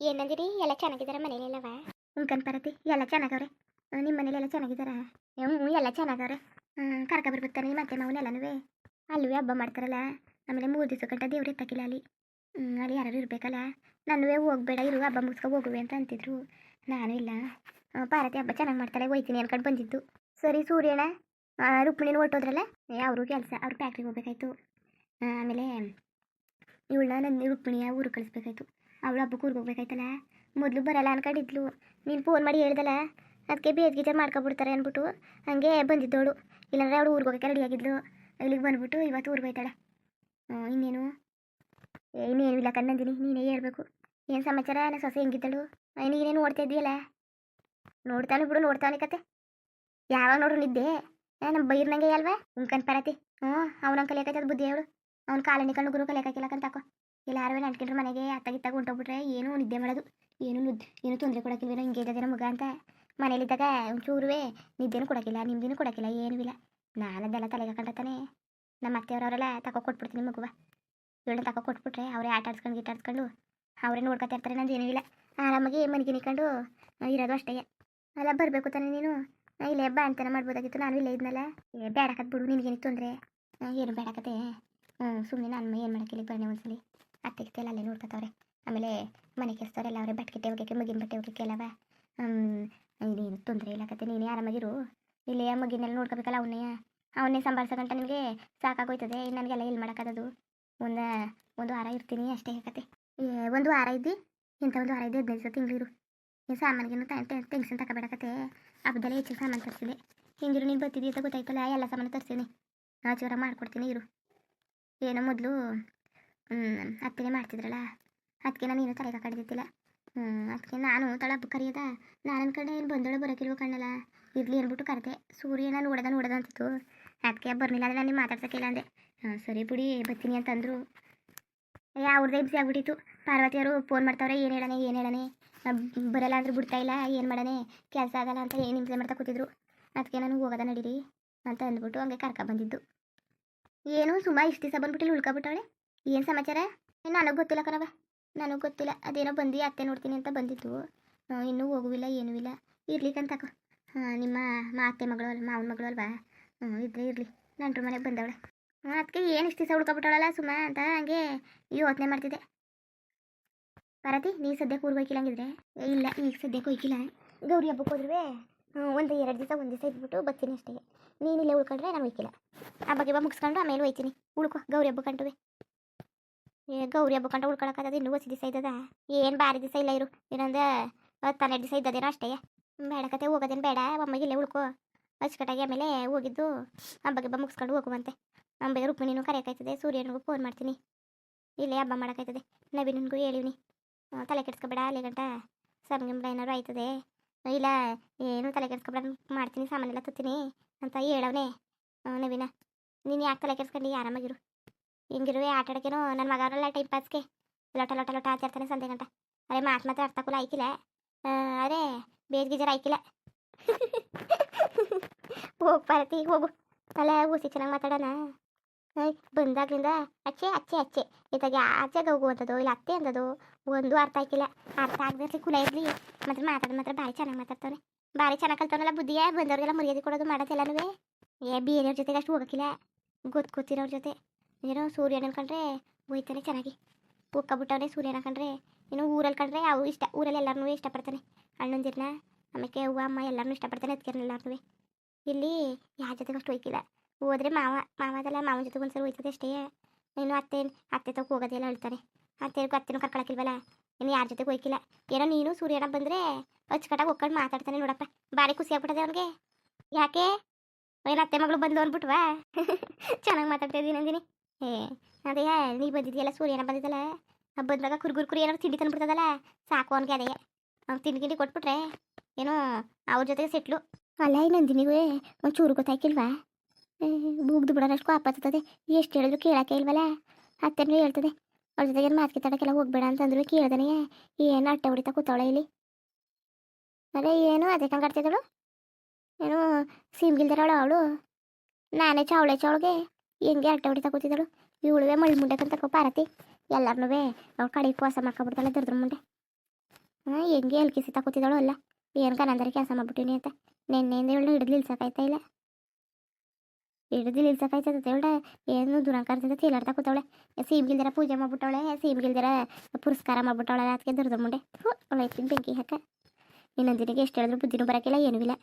ಏನಂದಿರಿ? ಎಲ್ಲ ಚೆನ್ನಾಗಿದಾರ ಮನೇಲೆಲ್ಲವ? ಉಂಕನ್ ಪರತಿ ಎಲ್ಲ ಚೆನ್ನಾಗವ್ರೆ. ನಿಮ್ಮ ಮನೇಲೆಲ್ಲ ಚೆನ್ನಾಗಿದ್ದಾರ ಹ್ಞೂ ಎಲ್ಲ ಚೆನ್ನಾಗವ್ರೆ. ಕರ್ಕ ಬರ್ಬಿಡ್ತಾರೆ ಮತ್ತೆ ಅತ್ತೆ ಮಾವನೆಲ್ಲನೂ ಅಲ್ಲೂ ಹಬ್ಬ ಮಾಡ್ತಾರಲ್ಲ ಆಮೇಲೆ ಮೂರು ದಿವಸ ಗಂಟ ದೇವ್ರು ಎತ್ತಕ್ಕಿಲ್ಲ ಅಲ್ಲಿ. ಹ್ಞೂ ಅಲ್ಲಿ ಯಾರು ಇರಬೇಕಲ್ಲ ನನ್ನುವೇ ಹೋಗ್ಬೇಡ ಇರು ಹಬ್ಬ ಮುಗಿಸ್ಕೊ ಹೋಗುವೆ ಅಂತ ಅಂತಿದ್ರು. ನಾನು ಇಲ್ಲ. ಆ, ಪಾರ್ವತಿ ಹಬ್ಬ ಚೆನ್ನಾಗಿ ಮಾಡ್ತಾರೆ ಹೋಯ್ತೀನಿ ಅನ್ಕೊಂಡು ಬಂದಿದ್ದು. ಸರಿ ಸೂರ್ಯಣ್ಣ ರುಕ್ಮಿಣಿನ ಹೊರಟೋದ್ರಲ್ಲ? ಅವರು ಕೆಲಸ ಅವ್ರು ಫ್ಯಾಕ್ಟ್ರಿಗೆ ಹೋಗ್ಬೇಕಾಯ್ತು. ಆಮೇಲೆ ಇವಳನ್ನ ನನ್ನ ರುಕ್ಮಿಣಿಯ ಊರು ಕಳಿಸ್ಬೇಕಾಯ್ತು. ಅವಳು ಹಬ್ಬಕ್ಕೆ ಊರಿಗೆ ಹೋಗ್ಬೇಕಾಯ್ತಲ್ಲ? ಮೊದಲು ಬರಲ್ಲ ಅನ್ಕೊಂಡಿದ್ಲು. ನೀನು ಫೋನ್ ಮಾಡಿ ಹೇಳ್ದಲ್ಲ? ಅದಕ್ಕೆ ಬೇದ್ಗೀಜ ಮಾಡ್ಕೊಬಿಡ್ತಾರೆ ಅಂದ್ಬಿಟ್ಟು ಹಂಗೆ ಬಂದಿದ್ದವಳು ಇಲ್ಲಾಂದ್ರೆ ಅವಳು ಊರಿಗೆ ಹೋಗೋಕ್ಕೆ ರೆಡಿ ಆಗಿದ್ಲು ಇಲ್ಲಿಗೆ ಬಂದ್ಬಿಟ್ಟು ಇವತ್ತು ಊರಿಗೆ ಹೋಯ್ತಾಳೆ. ಇನ್ನೇನು? ಇನ್ನೇನು ಇಲ್ಲ ಕಣ್ಣಂದಿನಿ ನೀನೇ ಹೇಳ್ಬೇಕು. ಏನು ಸಮಾಚಾರ? ನನ್ನ ಸೊಸೆ ಹೆಂಗಿದ್ದಳು? ನೀನೇನು ನೋಡ್ತಾ ಇದ್ದೀಯಲ್ಲ? ನೋಡ್ತಾನೆ ಬಿಡು, ನೋಡ್ತಾನೆ ಕತೆ. ಯಾವಾಗ ನೋಡ್ರು ನಿದ್ದೆ? ನಮ್ಮ ಬೈರ್ನಂಗೆ ಅಲ್ವಾ? ಉಂಕನ್ ಪರತಿ. ಹ್ಞೂ ಅವನ ಅದು ಬುದ್ಧಿ ಅವಳು ಅವ್ನ ಕಾಲನಿ ಕಣ್ಣು ಗುರು ಕಲಿಯಕಿಲ್ಲ ಕಂತಾಕೋ ಇಲ್ಲ ಯಾರು ಅಂಟ್ಕೊಂಡ್ರೆ ಮನೆಗೆ ಅತ್ತಾಗಿತ್ತಾಗ ಹೊಂಟೋಗ್ಬಿಟ್ರೆ ಏನು ನಿದ್ದೆ ಮಾಡೋದು. ಏನು ಏನು ತೊಂದರೆ ಕೊಡೋಕ್ಕಿಲ್ವೇನೋ ಹಿಂಗೆ ಇದ್ದದೇನೋ ಮಗ ಅಂತ ಮನೇಲಿದ್ದಾಗ ಒಂಚೂರುವೆ ನಿದ್ದೆನೂ ಕೊಡೋಕ್ಕಿಲ್ಲ, ನಿಮ್ದೇನು ಕೊಡೋಕ್ಕಿಲ್ಲ, ಏನೂ ಇಲ್ಲ. ನಾನದೆಲ್ಲ ತಲೆಗೆ ಹಾಕೊಂಡತಾನೆ ನಮ್ಮ ಅತ್ತೆಯವರವರೆಲ್ಲ ತಗೋ ಕೊಟ್ಬಿಡ್ತೀನಿ ಮಗುವ. ಇವಳನ್ನ ತಗೋ ಕೊಟ್ಬಿಟ್ರೆ ಅವರೇ ಆಟ ಆಡ್ಸ್ಕೊಂಡು ಗೀಟ ಆಡ್ಸ್ಕೊಂಡು ಅವರೇ ನೋಡ್ಕೊತಾ ಇರ್ತಾರೆ, ನಂದು ಏನೂ ಇಲ್ಲ. ಆರಾಮಾಗಿ ಮನೆಗೆ ನಿಕ್ಕೊಂಡು ಇರೋದು ಅಷ್ಟೇ. ಅಲ್ಲ, ಬರಬೇಕು ತಾನೆ ನೀನು? ಇಲ್ಲೇ ಬಾಣ್ತನ ಮಾಡ್ಬೋದಾಗಿತ್ತು, ನಾನು ಇಲ್ಲೇ ಇದ್ನಲ್ಲ. ಬೇಡಕತ್ ಬಿಡು ನಿನಗೇನು ತೊಂದರೆ. ಏನು ಬೇಡಕತೆ ಹ್ಞೂ ಸುಮ್ಮನೆ ನಾನು ಏನು ಮಾಡೋಕ್ಕಿಲ್ಲ ಬನ್ನಿ ಒಂದ್ಸಲಿ. ಅತ್ತೆಗೆ ಅಲ್ಲೇ ನೋಡ್ಕೊತಾವ್ರೆ. ಆಮೇಲೆ ಮನೆ ಕೆಲಸದವರೆಲ್ಲ ಅವರೇ ಬಟ್ಟೆ ಹೋಗಕ್ಕೆ ಮಗಿನ ಬಟ್ಟೆ ಹೋಗಕ್ಕೆ ಎಲ್ಲವ ಇನ್ನೇನು ತೊಂದರೆ ಇಲ್ಲ ಕತೆ, ನೀನೇ ಆರಾಮಾಗಿರು ಇಲ್ಲೇ ಮಗಿನೆಲ್ಲ ನೋಡ್ಕೋಬೇಕಲ್ಲ ಅವನ್ನೇ ಅವನ್ನೇ ಸಂಭಾಳಿಸೋಗಂಟ ನಿಮಗೆ ಸಾಕಾಗೋಯ್ತದೆ, ನನಗೆಲ್ಲ ಎಲ್ಲಿ ಮಾಡೋಕ್ಕದು ಒಂದು ಒಂದು ವಾರ ಇರ್ತೀನಿ ಅಷ್ಟೇ ಕತೆ. ಒಂದು ವಾರ ಇದ್ದಿ? ಇಂಥ ಒಂದು ವಾರ ಇದ್ದು ಹದಿನೈದು ತಿಂಗಳಿರು. ಈ ಸಾಮಾನಿಗೇನು ಟೆನ್ಷನ್ ತಗೋಬೇಡಕತೆ ಹಬ್ಬದಲ್ಲೇ ಹೆಚ್ಚಿನ ಸಾಮಾನು ತರಿಸಿದೆ. ಹಿಂಗಿರು, ನೀನು ಬರ್ತಿದ್ದೀಯ ಅಂತ ಗೊತ್ತಾಯ್ತಲ್ಲ, ಎಲ್ಲ ಸಾಮಾನು ತರಿಸ್ತೀನಿ ಆಚೂರ ಮಾಡ್ಕೊಡ್ತೀನಿ, ಇರು. ಏನೋ ಮೊದಲು ಅತ್ತೆನೇ ಮಾಡ್ತಿದ್ರಲ್ಲ? ಅದಕ್ಕೆ ನಾನು ಏನೂ ತಲೆಗೆ ಕಡಿದಿದ್ದಿಲ್ಲ. ಹ್ಞೂ ಅದಕ್ಕೆ ನಾನು ತಳ ಹಬ್ಬ ಕರೆಯೋದ. ನಾನು ಕಡೆ ಏನು ಬಂದೋಳೆ ಬರೋಕಿಲ್ವ ಕಣ್ಣಲ್ಲ. ಇರಲಿ ಅಂದ್ಬಿಟ್ಟು ಕರೆದೆ. ಸೂರ್ಯನ ನೋಡದ ನೋಡದ ಅಂತಿತ್ತು. ಅದಕ್ಕೆ ಬರಲಿಲ್ಲ ಅಂದರೆ ನಾನು ಮಾತಾಡ್ಸೋಕ್ಕಿಲ್ಲ ಅಂದೆ. ಹಾಂ, ಸರಿ ಬಿಡಿ, ಬರ್ತೀನಿ ಅಂತಂದರು. ಅವ್ರದ್ದೇ ಬಿಸಿ ಆಗ್ಬಿಟ್ಟಿತ್ತು. ಪಾರ್ವತಿಯವರು ಫೋನ್ ಮಾಡ್ತಾವ್ರೆ, ಏನು ಹೇಳನೆ ಏನು ಹೇಳನೆ. ಬರಲ್ಲ ಅಂದ್ರೆ ಬಿಡ್ತಾ ಇಲ್ಲ, ಏನು ಮಾಡನೆ, ಕೆಲಸ ಆಗಲ್ಲ ಅಂತ ಏನು ಹಿಂಸೆ ಮಾಡ್ತಾ ಕೂತಿದ್ರು. ಅದಕ್ಕೆ ನಾನು ಹೋಗೋದ ನಡೀರಿ ಅಂತ ಅಂದ್ಬಿಟ್ಟು ಹಂಗೆ ಕರ್ಕ ಬಂದಿದ್ದು ಏನು ಸುಮ್ಮ ಇಷ್ಟು ದಿವಸ ಬಂದ್ಬಿಟ್ಟು ಉಳ್ಕೊಬಿಟ್ಟವಳೆ. ಏನು ಸಮಾಚಾರ? ನನಗೆ ಗೊತ್ತಿಲ್ಲ ಕಣವ ನನಗೆ ಗೊತ್ತಿಲ್ಲ. ಅದೇನೋ ಬಂದು ಅತ್ತೆ ನೋಡ್ತೀನಿ ಅಂತ ಬಂದಿತ್ತು. ಆ, ಇನ್ನೂ ಹೋಗುವಿಲ್ಲ ಏನೂ ಇಲ್ಲ. ಇರ್ಲಿಕ್ಕಂತಕ ಹಾಂ ನಿಮ್ಮ ಮಾ ಅತ್ತೆ ಮಗಳು ಅಲ್ವಾ ಮಾವನ ಮಗಳು ಅಲ್ವಾ? ಹ್ಞೂ ಇದ್ರೆ ಇರಲಿ. ನಂಟ್ರ ಮನೆಗೆ ಬಂದವಳೆ. ಅದಕ್ಕೆ ಏನು ಇಷ್ಟು ದಿವಸ ಹುಡ್ಕೊಬಿಟ್ಟವಳಲ್ಲ ಸುಮ್ಮ ಅಂತ ಹಂಗೆ ಯೋಚನೆ ಮಾಡ್ತಿದ್ದೆ. ಪಾರತಿ ನೀ ಸದ್ಯಕ್ಕೆ ಊರಿಗೆ ಹೋಯ್ಕಿಲ್ಲ ಇಲ್ಲ ಈಗ ಸದ್ಯಕ್ಕೆ ಹೋಯ್ಕಿಲ್ಲ. ಗೌರಿ ಹಬ್ಬಕ್ಕೆ ಹೋದ್ರೆ ಒಂದು ಎರಡು ದಿವಸ ಒಂದು ದಿವಸ ಇದ್ಬಿಟ್ಟು ಬರ್ತೀನಿ ಅಷ್ಟೇ. ನೀನಿಲ್ಲೇ ಉಳ್ಕೊಂಡ್ರೆ ನಾನು ಹೋಯ್ಕಿಲ್ಲ. ಬಗ್ಗೆ ಬಾ ಮುಗಿಸ್ಕೊಂಡು ಆಮೇಲೆ ಹೋಯ್ತೀನಿ. ಉಳ್ಕೊ ಗೌರಿ ಹಬ್ಬ ಕಂಟುವೆ ಏ ಗೌರಿ ಹಬ್ಬ ಕಂಟ ಉಳ್ಕೊಳಕ್ಕಾಗದ ಇನ್ನೂ ಹೊಸ ದಿವಸ ಇದ್ದದ. ಏನು ಬಾರಿ ದಿವಸ ಇಲ್ಲ ಇರು. ಇನ್ನೊಂದು ಹತ್ತು ದಿವಸ ಇದ್ದದೇನೋ ಅಷ್ಟೇ. ಬೇಡ ಕತೆ ಹೋಗೋದೇನು ಬೇಡ. ಒಮ್ಮೆಗೆ ಇಲ್ಲೇ ಉಳ್ಕೊ. ಅಚ್ಚುಕಟ್ಟಾಗಿ ಆಮೇಲೆ ಹೋಗಿದ್ದು ಹಬ್ಬ ಗಿಬ್ಬ ಮುಗಿಸ್ಕೊಂಡು ಹೋಗುವಂತೆ. ಅಂಬೆ ರುಕ್ಮಿಣಿನೂ ಕರೆಯೋಕ್ಕಾಯ್ತದೆ ಸೂರ್ಯನಿಗೂ ಫೋನ್ ಮಾಡ್ತೀನಿ. ಇಲ್ಲೇ ಹಬ್ಬ ಮಾಡೋಕ್ಕಾಯ್ತದೆ ನವೀನನಿಗೂ ಹೇಳಿವ್ನಿ. ತಲೆ ಕೆಡ್ಸ್ಕೊಬೇಡ, ಅಲ್ಲಿ ಗಂಟ ಸಂಗಂಬಳ ಏನಾದ್ರು ಆಯ್ತದೆ. ಇಲ್ಲ, ಏನು ತಲೆ ಕೆಡ್ಸ್ಕೊಬೇಡ, ಮಾಡ್ತೀನಿ, ಸಾಮಾನೆಲ್ಲ ತತ್ತೀನಿ ಅಂತ ಹೇಳವನೇ. ನವೀನ, ನೀನು ಯಾಕೆ ತಲೆ ಕೆಡ್ಸ್ಕೊಂಡು? ಆರಾಮಾಗಿರು. ಹೆಂಗಿರುವೆ ಆಟ ಆಡೋಕ್ಕೇನೋ ನನ್ನ ಮಗ ಟೈಮ್ ಪಾಸ್ಗೆ ಲೊಟ ಲೊಟ ಲೊಟ ಆಚಾರ್ತಾನೆ ಸಂಜೆ ಗಂಟ. ಅರೆ ಮಾತು ಮಾತ್ರ ಅರ್ಥ ಕೂಲ ಆಯ್ಕಿಲ್ಲ. ಅರೆ ಬೇಜ್ ಗೀಜರ್ ಆಯ್ಕಿಲ್ಲ. ಹೋಗ್ ಪಾರತಿ ಹೋಗು. ಅಲ್ಲ ಊಸಿ ಚೆನ್ನಾಗಿ ಮಾತಾಡೋಣ. ಬಂದಾಗ್ಲಿಂದ ಅಚ್ಚೆ ಅಚ್ಚೆ ಅಚ್ಚೆ. ಇತ್ತಾಗೆ ಆಚೆಗೆ ಹೋಗುವಂಥದ್ದು ಇಲ್ಲ ಅತ್ತೆ ಅಂದದು, ಒಂದು ಅರ್ಥ ಆಯ್ಕಿಲ್ಲ. ಅರ್ಥ ಆಗದಿರ್ಲಿ ಕುಲ ಇರಲಿ. ಮಾತ್ರ ಮಾತಾಡೋದು ಮಾತ್ರ ಭಾರಿ ಚೆನ್ನಾಗಿ ಮಾತಾಡ್ತಾನೆ ಭಾರಿ ಚೆನ್ನಾಗಿ ಕಲ್ತವನಲ್ಲ ಬುದ್ಧಿಯೇ ಬಂದವ್ರಿಗೆಲ್ಲ ಮರ್ಯಾದೆ ಕೊಡೋದು ಮಾಡೋದೆಲ್ಲನೂ ಏ ಬೇರೆಯವ್ರ ಜೊತೆಗೆ ಅಷ್ಟು ಹೋಗೋಕ್ಕಿಲ್ಲ ಗೊತ್ತು ಗೊತ್ತಿರೋರ ಜೊತೆ. ಏನೋ ಸೂರ್ಯನ ಅನ್ಕೊಂಡ್ರೆ ಹೋಯ್ತಾನೆ ಚೆನ್ನಾಗಿ. ಉಕ್ಕಬಿಟ್ಟವನೇ ಸೂರ್ಯನ ಕಂಡ್ರೆ ಏನು ಊರಲ್ಲಿ ಕಂಡ್ರೆ ಅವು ಇಷ್ಟ, ಊರಲ್ಲಿ ಎಲ್ಲರನ್ನೂ ಇಷ್ಟಪಡ್ತಾನೆ. ಅಣ್ಣಂದಿರನ್ನ ಆಮೇಲೆ ಅವ್ವ, ಅಮ್ಮ ಎಲ್ಲರನ್ನೂ ಇಷ್ಟಪಡ್ತಾನೆ ಅದಕ್ಕೆ ಎಲ್ಲರನ್ನೂ ಇಲ್ಲಿ ಯಾರ ಜೊತೆಗೆ ಅಷ್ಟು ಹೋಯ್ಕಿಲ್ಲ ಹೋದ್ರೆ ಮಾವ, ಮಾವದಲ್ಲ ಮಾವನ ಜೊತೆಗೆ ಒಂದ್ಸಲ ಹೋಯ್ತದೆ ಅಷ್ಟೇ. ಇನ್ನು ಅತ್ತೆ ಅತ್ತೆ ತಗೋ ಹೋಗೋದೆಲ್ಲ ಹೇಳ್ತಾನೆ ಅತ್ತೆಗೂ ಅತ್ತೆನೂ ಕರ್ಕೊಳಕ್ಕಿಲ್ವಲ್ಲ? ಇನ್ನು ಯಾರ ಜೊತೆಗೆ ಹೋಯ್ಕಿಲ್ಲ ಏನೋ ನೀನು ಸೂರ್ಯನ ಬಂದರೆ ಅಚ್ಚುಕಟ್ಟಾಗಿ ಹೋಗ್ಕೊಂಡು ಮಾತಾಡ್ತಾನೆ ನೋಡಪ್ಪ. ಭಾರಿ ಖುಷಿ ಆಗ್ಬಿಟ್ಟದೆ ಅವನಿಗೆ. ಯಾಕೆ? ಏನು ಅತ್ತೆ ಮಗಳು ಬಂದು ಅಂದ್ಬಿಟ್ವಾ? ಚೆನ್ನಾಗಿ ಮಾತಾಡ್ತಾ ಇದ್ದೀನಿ ಅಂದಿನಿ. ಏ ಅದೇ ನೀ ಬಂದಿದ್ಯಲ್ಲ ಸೂರ್ಯನ ಬಂದಿದ್ದಲ್ಲ? ಬಂದಾಗ ಕುರ್ಗುರ್ ಕುರಿ ಏನೋ ತಿಂಡಿ ತಂದ್ಬಿಡ್ತದಲ್ಲ? ಸಾಕು ಅವನಿಗೆ ಅದೇ. ಅವ್ನು ತಿಂಡಿ ಕೊಟ್ಬಿಟ್ರೆ ಏನೋ ಅವ್ರ ಜೊತೆಗೆ ಸೆಟ್ಲು. ಅಲ್ಲ ನಂದಿನಿಗೂ ಒಂಚೂರು ಗೊತ್ತಾಯ್ಕಿಲ್ವಾ? ಬೂಗ್ದು ಬಿಡೋರಷ್ಟು ಕಾಪಾಡ್ತದೆ ಎಷ್ಟು ಹೇಳಿದ್ರು ಕೇಳಕ್ಕೆ ಇಲ್ವಲ್ಲ? ಅತ್ತೆನೂ ಹೇಳ್ತದೆ. ಅವ್ರ ಜೊತೆಗೆ ಮಾತು ಕಿತ್ತಾಡಕ್ಕೆಲ್ಲ ಹೋಗ್ಬೇಡ ಅಂತಂದ್ರು ಕೇಳ್ದನೇ. ಏನು ಅಟ್ಟೆ ಹೊಡಿತಾ ಕೂತಾವಳೆ ಇಲ್ಲಿ? ಅದೇ, ಏನು ಅದೇ ಕಂಗಾಡ್ತಿದ್ದಳು? ಏನು ಸಿಮ್ಗಿಲ್ದಿರೋಳು ಅವಳು? ನಾನೇ ಚಾವಳೆ ಚಾವಳಿಗೆ ಹೆಂಗೆ ಅಟ್ಟೆ ಹೊಡಿತಾ ಕೂತಿದ್ದಳು? ಇವಳುವೆ ಮಳ್ಳಿ ಮುಂಡೆ ಕಂತಕೋ ಪಾರತಿ ಎಲ್ಲರನ್ನೂ ಅವ್ರ ಕಡೆ ಉಪವಾಸ ಮಾಡ್ಕೊಬಿಡ್ತಾಳೆ ದುರ್ದ್ರ ಮುಂಡೆ ಹಾಂ, ಹೆಂಗೆ ಎಲ್ ಕಿಸಿ ತಗೋತಿದ್ದಾಳು ಅಲ್ಲ. ಏನು ಕನಂದರೆ ಕೆಲಸ ಮಾಡ್ಬಿಟ್ಟಿನಿ ಅಂತ. ನಿನ್ನೆಯಿಂದ ಇವಳು ಹಿಡಿದು ನಿಲ್ಸಕ್ಕಾಯ್ತಾ ಇಲ್ಲ. ಹಿಡಿದು ನಿಲ್ಸಕ್ಕಾಯ್ತದ ಇವಳ ಏನು ದುರಂಕಾರದಿಂದ ತೇಲಾಡ್ತಾ ಕೂತವಳೆ. ಸೀಮ್ಗಿಲ್ದಿರ ಪೂಜೆ ಮಾಡ್ಬಿಟ್ಟವಳೆ ಸೀಮ್ಗಿಲ್ದಿರ ಪುರಸ್ಕಾರ ಮಾಡ್ಬಿಟ್ಟವಳೆ ಅದಕ್ಕೆ ದುರ್ದ ಮುಂಡೆ ಅವಳ ಎತ್ತಿನ ಬೆಂಕಿ ಹಾಕ. ಇನ್ನೊಂದಿನಿಗೆ ಎಷ್ಟು ಹೇಳಿದ್ರು ಬುದ್ಧಿನೂ ಬರೋಕ್ಕಿಲ್ಲ ಏನೂ ಇಲ್ಲ.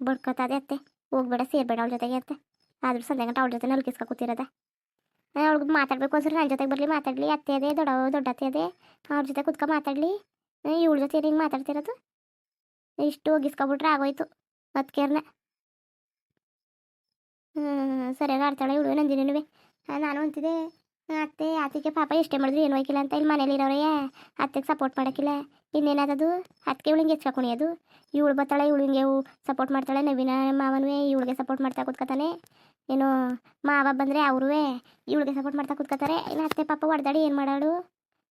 ಬಡ್ಕೋತದೆ ಅತ್ತೆ. ಹೋಗ್ಬೇಡ, ಸೇರ್ಬೇಡ ಅವಳ ಜೊತೆಗೆ ಅಂತ. ಆದ್ರೂ ಸಂಜೆ ಗಂಟೆ ಅವಳ ಜೊತೆ ನಲ್ಕಿಸ್ಕೊ ಕೂತಿರೋದ. ಅವಳಿಗೆ ಮಾತಾಡ್ಬೇಕು ಅಂದ್ರೆ ನನ್ನ ಜೊತೆಗೆ ಬರಲಿ, ಮಾತಾಡಲಿ, ಅತ್ತೆ ಅದೇ, ದೊಡ್ಡ ದೊಡ್ಡ ಅತ್ತೆ ಅದೇ, ಅವ್ರ ಜೊತೆ ಕುತ್ಕೊ ಮಾತಾಡಲಿ. ಇವಳ ಜೊತೆ ಹಿಂಗೆ ಮಾತಾಡ್ತಿರೋದು? ಇಷ್ಟು ಒಗಿಸ್ಕೊಬಿಟ್ರೆ ಆಗೋಯ್ತು ಅದಕ್ಕೇರ್ನ ಹ್ಞೂ ಸರಿಯಾಗಿ ಆಡ್ತಾಳೆ ಇವಳು ನಂದಿನೇ ನಾನು ಅಂತಿದ್ದೆ, ಅತ್ತೆ, ಆತಿಗೆ ಪಾಪ ಎಷ್ಟೇ ಮಾಡಿದ್ರು ಏನು ಹೋಯ್ಕಿಲ್ಲ ಅಂತ ಇಲ್ಲಿ ಮನೇಲಿ ಇರೋರೇ, ಅತ್ತೆಗೆ ಸಪೋರ್ಟ್ ಮಾಡೋಕ್ಕಿಲ್ಲ. ಇನ್ನೇನಾದದು? ಅದಕ್ಕೆ ಇವಳು ಹಿಂಗೆ ಹೆಚ್ಕೊ ಕುಣಿಯೋದು. ಇವಳು ಬರ್ತಾಳೆ ಇವಳು ಹಿಂಗೆ ಸಪೋರ್ಟ್ ಮಾಡ್ತಾಳೆ, ನವೀನ ಮಾವನವೇ, ಇವಳಿಗೆ ಸಪೋರ್ಟ್ ಮಾಡ್ತಾ ಕೂತ್ಕೊತಾನೆ. ಏನು ಮಾವ ಬಂದರೆ ಅವರೂ ಇವಳಿಗೆ ಸಪೋರ್ಟ್ ಮಾಡ್ತಾ ಕೂತ್ಕೋತಾರೆ ಇನ್ನು ಅತ್ತೆ ಪಾಪ ಹೊಡೆದಾಡಿ ಏನು ಮಾಡಾಳು?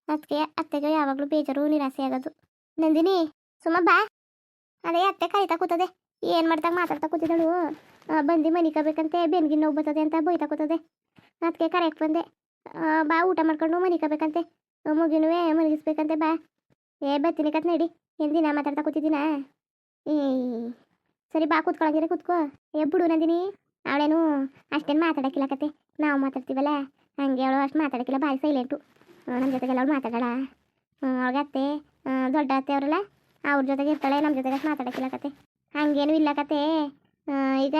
ಅದಕ್ಕೆ ಅತ್ತೆಗೆ ಯಾವಾಗಲೂ ಬೇಜಾರು, ನಿರಾಸೆ ಆಗೋದು. ನಂದಿನಿ ಸುಮ್ಮ ಬಾ. ಅದೇ ಅತ್ತೆ ಕರಿತಾ ಕೂತದೆ. ಏನು ಮಾಡ್ತಾ ಮಾತಾಡ್ತಾ ಕೂತಿದ್ದಳು? ಬಂದು ಮನಿಕಬೇಕಂತೆ ಬೆನ್ಗಿನ ನೋವು ಬರ್ತದೆ ಅಂತ ಬೈತಾ ಕೂತದೆ. ಅದಕ್ಕೆ ಕರೆಕ್ಟ್ ಬಂದೆ. ಬಾ, ಊಟ ಮಾಡ್ಕೊಂಡು ಮನಿಕಬೇಕಂತೆ ಮುಗಿನುವೆ ಮಲಗಿಸ್ಬೇಕಂತೆ ಬಾ. ಏ, ಬತ್ತೀನಿ ಕತ್ ನಡಿ. ಎಂದಿನ ದಿನ ಮಾತಾಡ್ತಾ ಕೂತಿದ್ದೀನಾ? ಏ ಸರಿ ಬಾ ಕೂತ್ಕೊಳಂಗಿರ ಕೂತ್ಕೋ. ಬಿಡು ನಂದಿನಿ. ಅವಳೇನು ಅಷ್ಟೇನು ಮಾತಾಡೋಕ್ಕಿಲ್ಲ ಕತೆ. ನಾವು ಮಾತಾಡ್ತೀವಲ್ಲ? ಹಂಗೆ ಅವಳು ಅಷ್ಟು ಮಾತಾಡೋಕ್ಕಿಲ್ಲ ಭಾರಿ ಸೈಲೆಂಟು ನಮ್ಮ ಜೊತೆಗೆಲ್ಲ ಅವಳು ಮಾತಾಡೋಣ ಅವಳಿಗೆ ಅತ್ತೆ ದೊಡ್ಡ ಅತ್ತೆ ಅವರಲ್ಲ, ಅವ್ರ ಜೊತೆಗೆ ಇರ್ತಾಳೆ ನಮ್ಮ ಜೊತೆಗೆ ಅಷ್ಟು ಮಾತಾಡೋಕ್ಕಿಲ್ಲ ಕತೆ. ಹಂಗೇನು ಇಲ್ಲ ಕತೆ. ಈಗ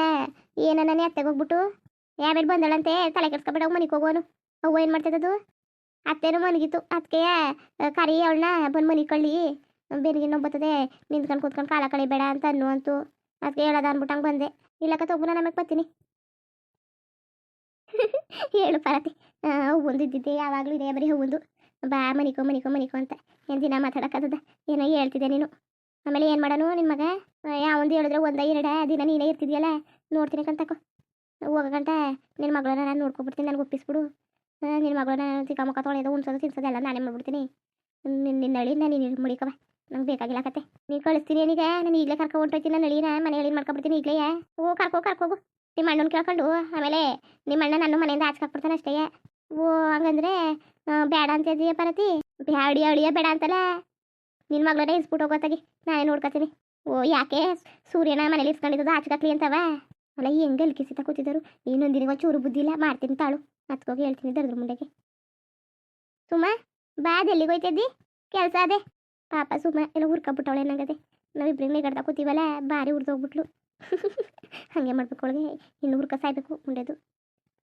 ಈಗ ನಾನು ಅತ್ತೆಗೆ ಹೋಗ್ಬಿಟ್ಟು ಯಾವ್ಯಾರು ಬಂದಳಂತೆ, ತಲೆ ಕೆಡ್ಸ್ಕೊಬೇಡ ಮನೆಗೆ ಹೋಗೋನು ಅವ್ವ ಏನು ಮಾಡ್ತದದು ಅತ್ತೆನೂ ಮನಗಿತ್ತು. ಅದಕ್ಕೆ ಕರಿ ಅವಳನ್ನ ಬಂದು ಮನೆ ಕಳ್ಳಿ. ಬೆನ್ನಿಗೆ ನೋವು ಬರ್ತದೆ ನಿಂತ್ಕೊಂಡು ಕೂತ್ಕೊಂಡು ಕಾಲ ಕಳಿಬೇಡ ಅಂತ ಅನ್ನು ಅಂತು. ಅದಕ್ಕೆ ಹೇಳೋದ ಅಂದ್ಬಿಟ್ಟು ಬಂದೆ. ಇಲ್ಲಕ್ಕ ಒಬ್ಬನ ನಮಗೆ ಬರ್ತೀನಿ. ಹೇಳು ಪರತಿ ಹೂವೊಂದು ಇದ್ದಿದ್ದೆ ಯಾವಾಗಲೂ ಇದೆ ಬರೀ ಹೂವೊಂದು. ಬಾ, ಮನಿಕೋ ಮನಿಕೋ ಮನಿಕೋ ಅಂತ. ಏನು ದಿನ ಮಾತಾಡೋಕ್ಕದ ಏನೋ ಹೇಳ್ತಿದ್ದೆ ನೀನು. ಆಮೇಲೆ ಏನು ಮಾಡೋನು ನಿನ್ನ ಮಗ? ಯಾವೊಂದು ಹೇಳಿದ್ರೆ ಒಂದ, ಎರಡ ದಿನ ನೀನೇ ಇರ್ತಿದ್ಯಲ್ಲ? ನೋಡ್ತೀನಿ ಕಂತಕೋ ಹೋಗಕಂಟ ನಿನ್ನ ಮಗಳನ್ನ ನಾನು ನೋಡ್ಕೊಬಿಡ್ತೀನಿ, ನನಗೆ ಒಪ್ಪಿಸ್ಬಿಡು. ನಿನ್ನ ಮಗಳನ್ನ ಚಿಕ್ಕ ಮುಖ ತೊಳೆಯೋದು ಉಣ್ಸೋದು, ತಿನ್ಸೋದು ಎಲ್ಲ ನಾನೇ ಮಾಡ್ಬಿಡ್ತೀನಿ. ನಿನ್ನ ನಿನ್ನ ನಾನು ನೀನು ಮುಡಿಕವ ನಂಗೆ ಬೇಕಾಗಿಲ್ಲ ಕತೆ. ನೀ ಕಳಿಸ್ತೀನಿ ಏನೀಗ? ನಾನು ಈಗಲೇ ಕರ್ಕೊ ಹೊಂಟೋಯ್ತೀನಿ ನಾನು ನಳಿನ ಮನೆ ಹೇಳಿ ಮಾಡ್ಕೊಬಿಡ್ತೀನಿ ಈಗಲೇ. ಓ ಕರ್ಕೋ ಕರ್ಕೋಗು ನಿಮ್ಮ ಅಣ್ಣನ ಕೇಳ್ಕೊಂಡು. ಆಮೇಲೆ ನಿಮ್ಮ ಅಣ್ಣ ನನ್ನ ಮನೆಯಿಂದ ಆಚೆ ಹಾಕ್ಬಿಡ್ತಾನೆ ಅಷ್ಟೇ. ಓ ಹಂಗಂದ್ರೆ ಬೇಡ ಅಂತ ಇದೀಯ ಪರತಿ? ಬ್ಯಾಡಿ, ಅಳಿಯ ಬೇಡ ಅಂತಲ್ಲ? ನಿನ್ನ ಮಗಳನ್ನ ಇಸ್ಬಿಟ್ಟು ಹೋಗೋತ್ತಾಗಿ ನಾನೇ ನೋಡ್ಕೊತೀನಿ. ಓ, ಯಾಕೆ? ಸೂರ್ಯನ ಮನೇಲಿ ಇಸ್ಕೊಂಡಿದ್ದು ಆಚೆಗಾಕ್ಲಿ ಅಂತವ? ಅಲ್ಲ, ಹೆಂಗೆ ಅಲ್ಕಿಸಿತ ಕೂತಿದ್ದರು? ಇನ್ನೊಂದಿನ ಚೂರು ಬುದ್ಧಿ ಇಲ್ಲ. ಮಾಡ್ತೀನಿ ತಾಳು. ಹತ್ಕೋಗಿ ಹೇಳ್ತೀನಿ ದರ್ದ್ರ ಮುಂಡೆಗೆ. ಸುಮ್ಮ ಬಾ ಹೋಯ್ತಿದ್ದಿ. ಕೆಲಸ ಅದೇ. ಪಾಪ ಸುಮ್ಮ ಎಲ್ಲ ಹುರ್ಕೊಬಿಟ್ಟವಳೆ ನಂಗದೆ. ನಾವಿಬ್ರಿಗೆ ನಿಗಡ್ದ ಕೂತೀವಲ್ಲ, ಭಾರಿ ಹುರಿದೋಗ್ಬಿಟ್ಲು ಹಾಗೆ ಮಾಡ್ಬೇಕು ಅವಳಿಗೆ, ಇನ್ನು ಹುರ್ಕ ಸಾಯ್ಬೇಕು ಮುಂಡೆದು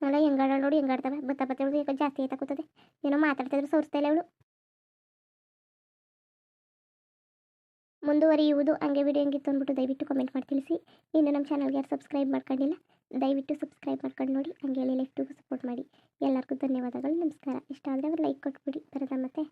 ಅಲ್ಲ ಹೆಂಗಾಡ ನೋಡಿ, ಹೆಂಗಾಡ್ತವೆ. ಬತ್ತ ಬತ್ತ ಹೇಳಿದ್ರು ಈಗ ಜಾಸ್ತಿ ಆಯ್ತಾ ಕೂತದೆ ಏನೋ ಮಾತಾಡ್ತಿದ್ರು, ಸೋರಿಸ್ತಾ ಇಲ್ಲ ಅವಳು ಮುಂದುವರಿಯುವುದು ಹಂಗೆ ವಿಡಿಯೋ ಹೆಂಗಿತ್ತು ಅಂದ್ಬಿಟ್ಟು ದಯವಿಟ್ಟು ಕಮೆಂಟ್ ಮಾಡಿ ತಿಳಿಸಿ. ಇನ್ನು ನಮ್ಮ ಚಾನಲ್ಗೆ ಯಾರು ಸಬ್ಸ್ಕ್ರೈಬ್ ಮಾಡ್ಕೊಂಡಿಲ್ಲ, ದಯವಿಟ್ಟು ಸಬ್ಸ್ಕ್ರೈಬ್ ಮಾಡ್ಕೊಂಡು ನೋಡಿ, ಹಂಗೆ ಲೈಫ್ಟಿಗೂ ಸಪೋರ್ಟ್ ಮಾಡಿ. ಎಲ್ಲರಿಗೂ ಧನ್ಯವಾದಗಳು, ನಮಸ್ಕಾರ. ಇಷ್ಟ ಆದರೆ ಅವ್ರು ಲೈಕ್ ಕೊಟ್ಬಿಡಿ. ಬರೋದ ಮತ್ತೆ?